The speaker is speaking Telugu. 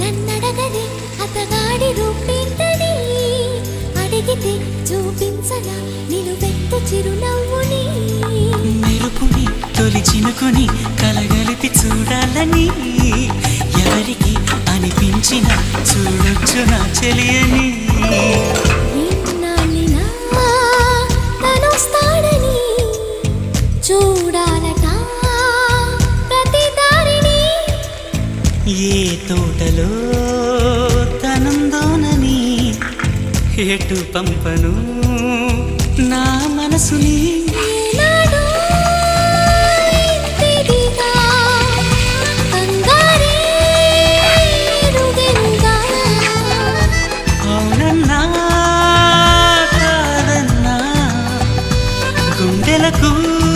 నన్నడగదే అతగాడి రూపేంటని అడిగితే చూపించగా నిలువెత్తు చిరునవ్వుని మెరుపుని తొలి చినుకుని కలగలిపి చూడాలని ఎవరికి అనిపించిన చూడొచ్చు నా చెలియని. ఏ తోటలో తనందోనని ఎటు పంపను నా మనసుని? Ooh